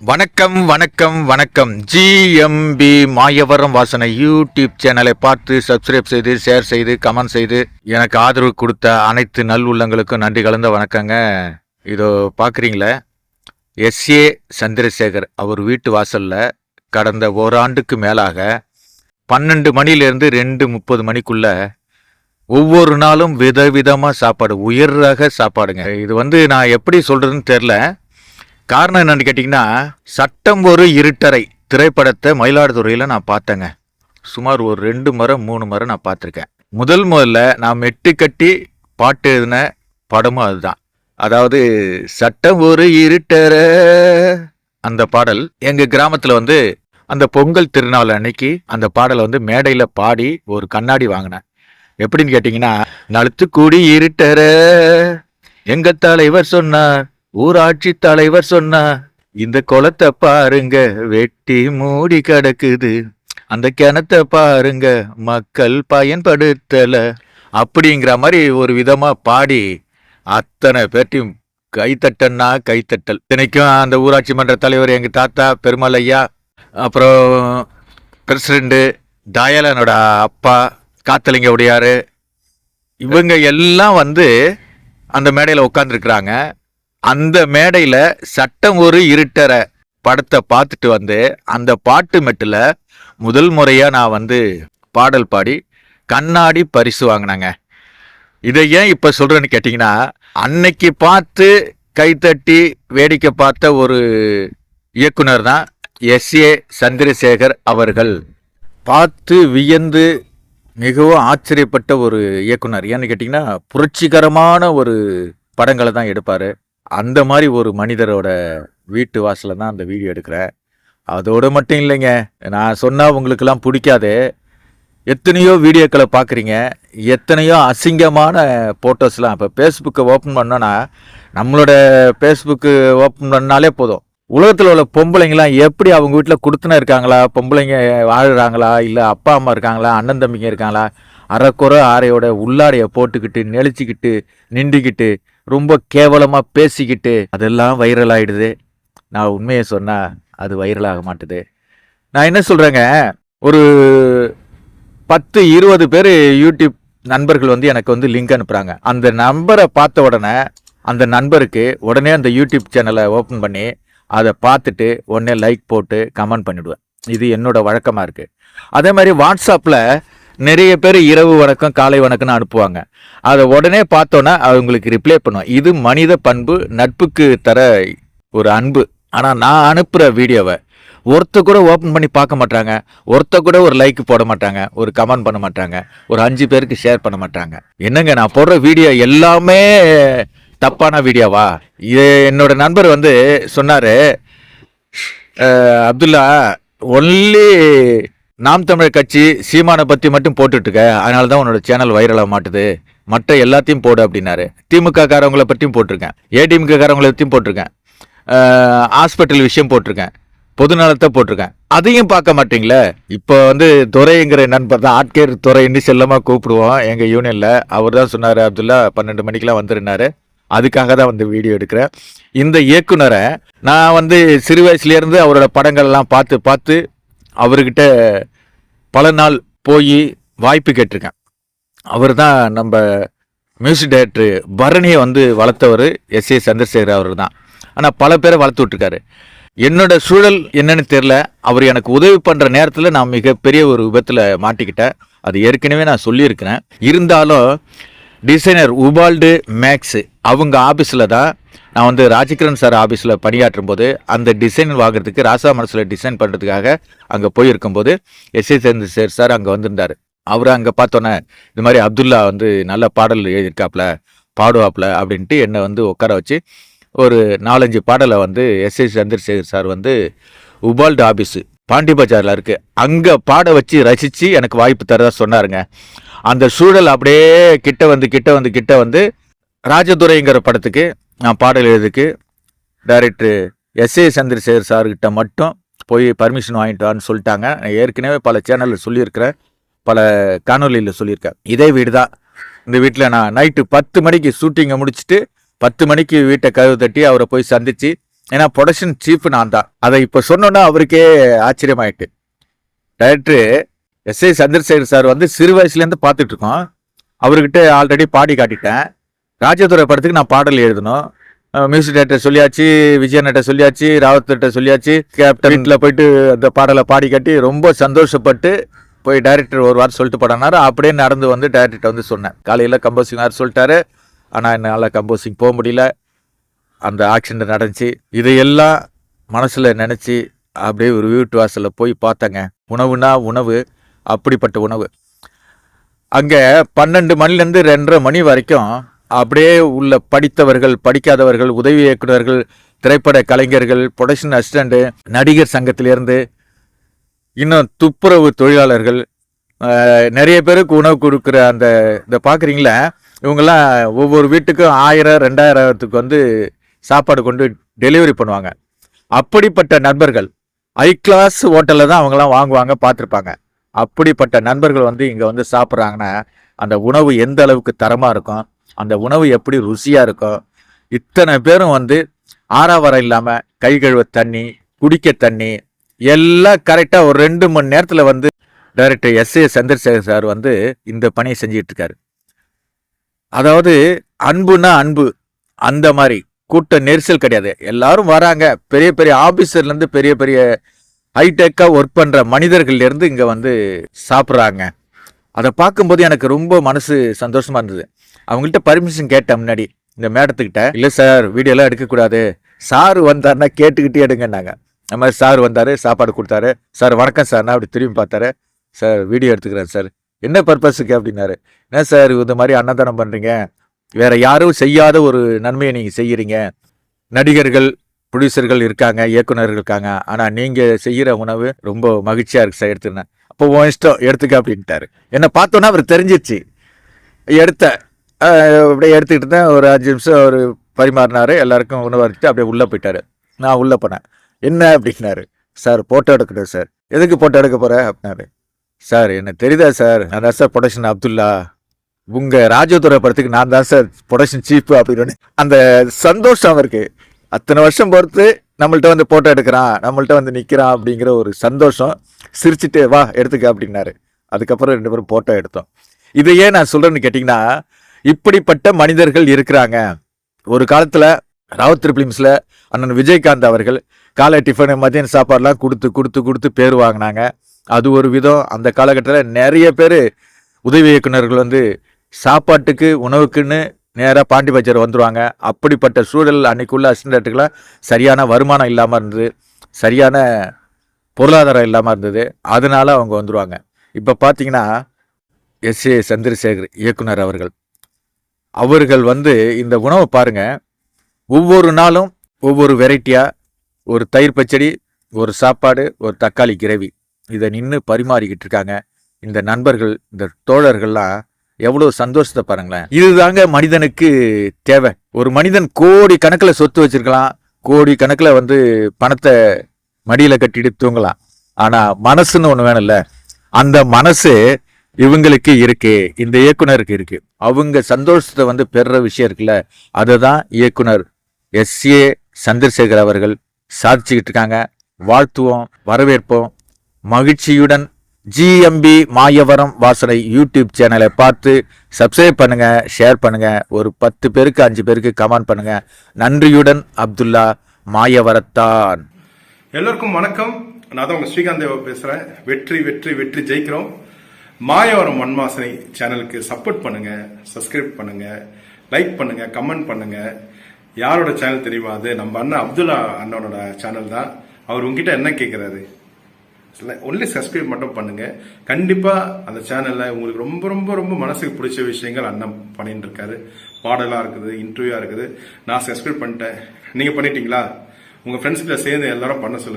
வணக்கம் வணக்கம் வணக்கம். ஜிஎம்பி மாயவரம் வாசனை யூடியூப் சேனலை பார்த்து சப்ஸ்கிரைப் செய்து ஷேர் செய்து கமெண்ட் செய்து எனக்கு ஆதரவு கொடுத்த அனைத்து நல் உள்ளங்களுக்கும் நன்றி கலந்த வணக்கங்க. இதோ பார்க்குறீங்களே? எஸ்ஏ சந்திரசேகர் அவர் வீட்டு வாசலில் கடந்த ஓராண்டுக்கு மேலாக பன்னெண்டு மணிலேருந்து ரெண்டு முப்பது மணிக்குள்ள ஒவ்வொரு நாளும் விதவிதமாக சாப்பாடு உயர் ரக சாப்பாடுங்க. இது வந்து நான் எப்படி சொல்கிறதுன்னு தெரில காரணம் என்னன்னு கேட்டிங்கன்னா சட்டம் ஒரு இருட்டறை. திரைப்படத்தை மயிலாடுதுறையில் நான் பார்த்தேங்க. சுமார் ஒரு ரெண்டு முறை மூணு முறை நான் பார்த்துருக்கேன். முதல் முதல்ல நான் மெட்டு கட்டி பாட்டு எழுதின படமும் அதுதான். அதாவது சட்டம் ஒரு இருட்டறை. அந்த பாடல் எங்கள் கிராமத்தில் வந்து அந்த பொங்கல் திருநாள் அன்னைக்கு அந்த பாடலை வந்து மேடையில் பாடி ஒரு கண்ணாடி வாங்கினேன். எப்படின்னு கேட்டிங்கன்னா நழுத்து கூடி இருட்டற. எங்க தலைவர் சொன்னார் ஊராட்சி தலைவர் சொன்னார் இந்த குளத்தை பாருங்க வெட்டி மூடி கிடக்குது. அந்த கிணத்தை பாருங்க மக்கள் பயன்படுத்தல. அப்படிங்கிற மாதிரி ஒரு விதமா பாடி அத்தனை பேர்ட்டையும் கைத்தட்டன்னா கைத்தட்டல். தினைக்கும் அந்த ஊராட்சி மன்ற தலைவர் எங்க தாத்தா பெருமாள் ஐயா அப்புறம் பிரசிடண்ட் தயாளனோட அப்பா காத்தலிங்க உடையாரு இவங்க எல்லாம் வந்து அந்த மேடையில் உட்காந்துருக்குறாங்க அந்த மேடையில் சட்டம் ஒரு இருட்டற படத்தை பார்த்துட்டு வந்து அந்த பாட்டு மெட்டில் முதல் முறையாக நான் வந்து பாடல் பாடி கண்ணாடி பரிசு வாங்கினாங்க. இதை ஏன் இப்போ சொல்கிறேன்னு கேட்டிங்கன்னா அன்னைக்கு பார்த்து கைத்தட்டி வேடிக்கை பார்த்த ஒரு இயக்குனர் தான் எஸ்ஏ சந்திரசேகர் அவர்கள். பார்த்து வியந்து மிகவும் ஆச்சரியப்பட்ட ஒரு இயக்குனர். ஏன்னு கேட்டிங்கன்னா புரட்சிகரமான ஒரு படங்களை தான் எடுப்பார். அந்த மாதிரி ஒரு மனிதரோட வீட்டு வாசலில் தான் அந்த வீடியோ எடுக்கிறேன். அதோடு மட்டும் இல்லைங்க நான் சொன்னால் உங்களுக்கெல்லாம் பிடிக்காது. எத்தனையோ வீடியோக்களை பார்க்குறீங்க எத்தனையோ அசிங்கமான ஃபோட்டோஸ்லாம் இப்போ ஃபேஸ்புக்கை ஓப்பன் பண்ணோன்னா நம்மளோட ஃபேஸ்புக்கு ஓப்பன் பண்ணாலே போதும். உலகத்தில் உள்ள பொம்பளைங்களாம் எப்படி அவங்க வீட்டில் கொடுத்துனா இருக்காங்களா? பொம்பளைங்க வாழ்கிறாங்களா இல்லை அப்பா அம்மா இருக்காங்களா? அண்ணன் தம்பிங்க இருக்காங்களா? அரைக்குறை ஆரையோட உள்ளாடையை போட்டுக்கிட்டு நெளிச்சிக்கிட்டு நின்றுக்கிட்டு ரொம்ப கேவலமாக பேசிக்கிட்டு அதெல்லாம் வைரல் ஆயிடுது. நான் உண்மையை சொன்னால் அது வைரல் ஆக மாட்டுது. நான் என்ன சொல்கிறேங்க ஒரு பத்து இருபது பேர் யூடியூப் நண்பர்கள் வந்து எனக்கு வந்து லிங்க் அனுப்புகிறாங்க அந்த நம்பரை பார்த்த உடனே அந்த நண்பருக்கு உடனே அந்த யூடியூப் சேனலை ஓப்பன் பண்ணி அதை பார்த்துட்டு உடனே லைக் போட்டு கமெண்ட் பண்ணிவிடுவேன் இது என்னோட வழக்கமாக இருக்குது அதே மாதிரி வாட்ஸ்அப்பில் நிறைய பேர் இரவு வணக்கம் காலை வணக்கம்னு அனுப்புவாங்க. அதை உடனே பார்த்தோன்னா அவங்களுக்கு ரிப்ளை பண்ணுவோம் இது மனித பண்பு நட்புக்கு தர ஒரு அன்பு. ஆனால் நான் அனுப்புகிற வீடியோவை ஒருத்த கூட ஓப்பன் பண்ணி பார்க்க மாட்டாங்க. ஒருத்த கூட ஒரு லைக் போட மாட்டாங்க. ஒரு கமெண்ட் பண்ண மாட்டாங்க. ஒரு அஞ்சு பேருக்கு ஷேர் பண்ண மாட்டாங்க. என்னங்க நான் போடுற வீடியோ எல்லாமே தப்பான வீடியோவா? இது என்னோட நண்பர் வந்து சொன்னார் அப்துல்லா ஒன்லி நாம் தமிழர் கட்சி சீமானை பற்றி மட்டும் போட்டுட்ருக்க அதனால தான் உன்னோட சேனல் வைரலாக மாட்டுது. மற்ற எல்லாத்தையும் போடு அப்படின்னாரு. திமுக காரவங்கள பற்றியும் போட்டிருக்கேன். ஏடிஎம்கே காரவங்களை பற்றியும் போட்டிருக்கேன். ஹாஸ்பிட்டல் விஷயம் போட்டிருக்கேன். பொது நலத்தை போட்டிருக்கேன். அதையும் பார்க்க மாட்டீங்களே? இப்போ வந்து துறைங்கிற நண்பர் தான் ஆட்கேர் துறைன்னு செல்லமாக கூப்பிடுவோம். எங்கள் யூனியனில். அவர் தான் சொன்னார் அப்துல்லா பன்னெண்டு மணிக்கெலாம் வந்துருந்தாரு அதுக்காக தான் வந்து வீடியோ எடுக்கிறேன். இந்த இயக்குனரை நான் வந்து சிறு வயசுலேருந்து அவரோட படங்கள்லாம் பார்த்து பார்த்து அவர்கிட்ட பல நாள் போய் வாய்ப்பு கேட்டிருக்கேன். அவர் தான் நம்ம மியூசிக் டைரக்டர் பரணியை வந்து வளர்த்தவர் எஸ் ஏ சந்திரசேகர் அவர் தான் ஆனால் பல பேரை வளர்த்து விட்டுருக்காரு. என்னோட சூழல் என்னன்னு தெரில அவர் எனக்கு உதவி பண்ணுற நேரத்தில் நான் மிகப்பெரிய ஒரு விபத்தில் மாட்டிக்கிட்டேன். அது ஏற்கனவே நான் சொல்லியிருக்கிறேன். இருந்தாலும் டிசைனர் உபால்டு மேக்ஸு அவங்க ஆஃபீஸில் தான் நான் வந்து ராஜகிரண் சார் ஆஃபீஸில் பணியாற்றும் போது அந்த டிசைன் வாங்குறதுக்கு ராசா மனசில் டிசைன் பண்ணுறதுக்காக அங்கே போயிருக்கும்போது எஸ்ஏ சேர் சார் அங்கே வந்திருந்தார். அவர் அங்கே பார்த்தோன்னே இது மாதிரி அப்துல்லா வந்து நல்ல பாடல் எழுதியிருக்காப்புல பாடுவாப்புல அப்படின்ட்டு என்னை வந்து உட்கார வச்சு ஒரு நாலஞ்சு பாடலை வந்து எஸ்ஐ சந்திரசேகர் சார் வந்து உபால்டு ஆஃபீஸு பாண்டி பஜாரில் இருக்குது அங்கே பாட வச்சு ரசித்து எனக்கு வாய்ப்பு தரதா சொன்னாருங்க. அந்த சூழல் அப்படியே கிட்ட வந்து கிட்ட வந்து கிட்ட வந்து ராஜதுரைங்கிற படத்துக்கு நான் பாடல் எழுதுக்கு டைரக்டர் எஸ்ஏ சந்திரசேகர் சார்கிட்ட மட்டும் போய் பர்மிஷன் வாங்கிட்டு வான்னு சொல்லிட்டாங்க. நான் ஏற்கனவே பல சேனலில் சொல்லியிருக்கிறேன். பல காணொலியில் சொல்லியிருக்கேன். இதே வீடு தான் இந்த வீட்டில் நான் நைட்டு பத்து மணிக்கு ஷூட்டிங்கை முடிச்சுட்டு பத்து மணிக்கு வீட்டை கதவு தட்டி அவரை போய் சந்தித்து ஏன்னா ப்ரொடக்ஷன் சீஃப் நான் தான். அதை இப்போ சொன்னோன்னா அவருக்கே ஆச்சரியமாயிட்டு. Director S A Chandrasekhar sir வந்து சிறு வயசுலேருந்து பார்த்துட்ருக்கோம் அவர்கிட்ட ஆல்ரெடி பாடி காட்டிட்டேன். ராஜதுரை படத்துக்கு நான் பாடல் எழுதணும். மியூசிக் டேரக்டர் சொல்லியாச்சு விஜயன்கிட்ட சொல்லியாச்சு ராவத்திட்ட சொல்லியாச்சு. கேப்டன் வீட்டில் போயிட்டு அந்த பாடலை பாடி காட்டி ரொம்ப சந்தோஷப்பட்டு போய் டைரக்டர் ஒரு வாரம் சொல்லிட்டு படனாரு அப்படியே நடந்து வந்து டைரக்டர்கிட்ட வந்து சொன்னேன். காலையில் கம்போசிங் யார் சொல்லிட்டாரு. ஆனால் என்னால் கம்போசிங் போக முடியல. அந்த ஆக்சிடென்ட் நடந்துச்சு. இதையெல்லாம் மனசில் நினச்சி அப்படியே ஒரு வீட்டு வாசலில் போய் பார்த்தேங்க. உணவுனா உணவு அப்படிப்பட்ட உணவு. அங்கே பன்னெண்டு மணிலேருந்து ரெண்டரை மணி வரைக்கும் அப்படியே உள்ள படித்தவர்கள் படிக்காதவர்கள் உதவி இயக்குனர்கள் திரைப்பட கலைஞர்கள் ப்ரொடக்ஷன் அசிஸ்டண்ட்டு நடிகர் சங்கத்திலேருந்து இன்னும் துப்புரவு தொழிலாளர்கள் நிறைய பேருக்கு உணவு கொடுக்குற அந்த இதை பார்க்குறீங்களா? இவங்கெல்லாம் ஒவ்வொரு வீட்டுக்கும் ஆயிரம் ரெண்டாயிரத்துக்கு வந்து சாப்பாடு கொண்டு டெலிவரி பண்ணுவாங்க. அப்படிப்பட்ட நண்பர்கள் ஐ கிளாஸ் ஹோட்டலில் தான் அவங்கெல்லாம் வாங்குவாங்க பார்த்துருப்பாங்க. அப்படிப்பட்ட நண்பர்கள் வந்து இங்கே வந்து சாப்பிட்றாங்கன்னா அந்த உணவு எந்த அளவுக்கு தரமாக இருக்கும்? அந்த உணவு எப்படி ருசியாக இருக்கும் இத்தனை பேரும் வந்து ஆறாவரம் இல்லாமல் கை கழுவ தண்ணி குடிக்க தண்ணி எல்லாம் கரெக்டாக ஒரு ரெண்டு மணி நேரத்தில் வந்து director S. A. Chandrasekhar sir வந்து இந்த பணியை செஞ்சுட்டு இருக்காரு. அதாவது அன்புனா அன்பு. அந்த மாதிரி கூட்ட நெரிசல் கிடையாது. எல்லாரும் வராங்க. பெரிய பெரிய ஆஃபீஸர்லேருந்து பெரிய பெரிய ஹைடெக்காக ஒர்க் பண்ணுற மனிதர்கள்லேருந்து இங்கே வந்து சாப்பிட்றாங்க. அதை பார்க்கும்போது எனக்கு ரொம்ப மனசு சந்தோஷமாக இருந்தது. அவங்கள்ட்ட பர்மிஷன் கேட்டேன் முன்னாடி இந்த மேடத்துக்கிட்ட. இல்லை சார் வீடியோலாம் எடுக்கக்கூடாது. சார் வந்தாருன்னா கேட்டுக்கிட்டே எடுங்கன்னாங்க. அந்த மாதிரி சார் வந்தார் சாப்பாடு கொடுத்தாரு. சார் வணக்கம் சார் நான் அப்படி திரும்பி பார்த்தாரு. சார் வீடியோ எடுத்துக்கிறேன் சார். என்ன பர்பஸுக்கு அப்படின்னாரு. என்ன சார் இந்த மாதிரி அன்னதானம் பண்ணுறீங்க வேறு யாரும் செய்யாத ஒரு நன்மையை நீங்கள் செய்கிறீங்க நடிகர்கள் ப்ரொடியூசர்கள் இருக்காங்க இயக்குனர்கள் இருக்காங்க. ஆனால் நீங்கள் செய்கிற உணவு ரொம்ப மகிழ்ச்சியாக இருக்குது சார் எடுத்துருந்தேன் அப்போ உன் இஷ்டம் எடுத்துக்க அப்படின்ட்டாரு. என்னை பார்த்தோன்னா அவர் தெரிஞ்சிருச்சு. எடுத்தேன் அப்படியே எடுத்துக்கிட்டு தான் ஒரு அஞ்சு நிமிஷம் அவர் பரிமாறினார். எல்லாருக்கும் உணவு அடிச்சுட்டு அப்படியே உள்ளே போயிட்டாரு. நான் உள்ளே போனேன். என்ன அப்படின்னாரு. சார் ஃபோட்டோ எடுக்கணும் சார். எதுக்கு ஃபோட்டோ எடுக்க போகிற அப்படின்னாரு. சார் எனக்கு தெரியுதா சார். நான் தான் சார் ப்ரொடக்ஷன் அப்துல்லா. உங்கள் ராஜதுரை படத்துக்கு நான் தான் சார் ப்ரொடக்ஷன் சீஃப் அப்படின்னு. அந்த சந்தோஷம் அவருக்கு. அத்தனை வருஷம் பொறுத்து நம்மள்ட்ட வந்து போட்டோ எடுக்கிறான் நம்மள்ட்ட வந்து நிற்கிறான் அப்படிங்கிற ஒரு சந்தோஷம் சிரிச்சுட்டு வா எடுத்துக்க அப்படின்னாரு. அதுக்கப்புறம் ரெண்டு பேரும் போட்டோ எடுத்தோம். இதை ஏன் நான் சொல்கிறேன்னு கேட்டிங்கன்னா இப்படிப்பட்ட மனிதர்கள் இருக்கிறாங்க. ஒரு காலத்தில் ராவத் ஃபிலிம்ஸில் அண்ணன் விஜயகாந்த் அவர்கள் காலை டிஃபன் மதியம் சாப்பாடுலாம் கொடுத்து கொடுத்து கொடுத்து பேர் வாங்கினாங்க. அது ஒரு விதம். அந்த காலகட்டத்தில் நிறைய பேர் உதவி இயக்குனர்கள் வந்து சாப்பாட்டுக்கு உணவுக்குன்னு நேராக பாண்டி பஜார் வந்துருவாங்க. அப்படிப்பட்ட சூழல் அன்றைக்குள்ள அசிஸ்டண்ட்டுக்கெல்லாம் சரியான வருமானம் இல்லாமல் இருந்தது. சரியான பொருளாதாரம் இல்லாமல் இருந்தது. அதனால அவங்க வந்துடுவாங்க இப்போ பார்த்தீங்கன்னா எஸ் ஏ சந்திரசேகர் இயக்குனர் அவர்கள். அவர்கள் வந்து இந்த உணவை பாருங்க. ஒவ்வொரு நாளும் ஒவ்வொரு வெரைட்டியாக ஒரு தயிர் பச்சடி ஒரு சாப்பாடு ஒரு தக்காளி கிரேவி. இதை நின்று பரிமாறிக்கிட்டு இருக்காங்க. இந்த நண்பர்கள் இந்த தோழர்கள்லாம் எவ்வளோ சந்தோஷத்தை பாருங்களேன். இதுதாங்க மனிதனுக்கு தேவை. ஒரு மனிதன் கோடி கணக்கில் சொத்து வச்சிருக்கலாம். கோடி கணக்கில் வந்து பணத்தை மடியில் கட்டிட்டு தூங்கலாம். ஆனால் மனசுன்னு ஒன்று வேணும்ல. அந்த மனசு இவங்களுக்கு இருக்கு. இந்த இயக்குனருக்கு இருக்கு. அவங்க சந்தோஷத்தை வந்து பெறுற விஷயம் இருக்குல்ல. அதுதான் இயக்குனர் எஸ் ஏ சந்திரசேகர் அவர்கள் சாதிச்சுக்கிட்டு இருக்காங்க. வாழ்த்துவோம் வரவேற்போம். மகிழ்ச்சியுடன் ஜிஎம்பி மாயவரம் வாசனை யூடியூப் சேனலை பார்த்து சப்ஸ்கிரைப் பண்ணுங்க ஷேர் பண்ணுங்க. ஒரு பத்து பேருக்கு அஞ்சு பேருக்கு கமெண்ட் பண்ணுங்க. நன்றியுடன் அப்துல்லா மாயவரத்தான். எல்லோருக்கும் வணக்கம். நான் தான் உங்க ஸ்ரீகாந்த் தேவா பேசுறேன். வெற்றி வெற்றி வெற்றி ஜெயிக்கிறோம். மாயவரம் மண்வாசனை சேனலுக்கு சப்போர்ட் பண்ணுங்க சப்ஸ்கிரைப் பண்ணுங்க லைக் பண்ணுங்க கமெண்ட் பண்ணுங்க. யாரோட சேனல் தெரியுமா அது? நம்ம அண்ணன் அப்துல்லா அண்ணனோட சேனல் தான். அவர் உங்ககிட்ட என்ன கேட்கிறாரு ஒன்லி சப்ஸ்கிரைப் மட்டும் பண்ணுங்க. கண்டிப்பா அந்த சேனல்ல உங்களுக்கு ரொம்ப ரொம்ப ரொம்ப மனசுக்கு பிடிச்ச விஷயங்கள் அண்ணன் பண்ணிட்டு இருக்காரு பாடலா இருக்குது இன்டர்வியூவா இருக்குது. நான் சப்ஸ்கிரைப் பண்ணிட்டேன். நீங்க பண்ணிட்டீங்களா? உங்க ஃப்ரெண்ட்ஸ்கிட்ட சேர்ந்து எல்லாரும் பண்ண சொல்லுங்க.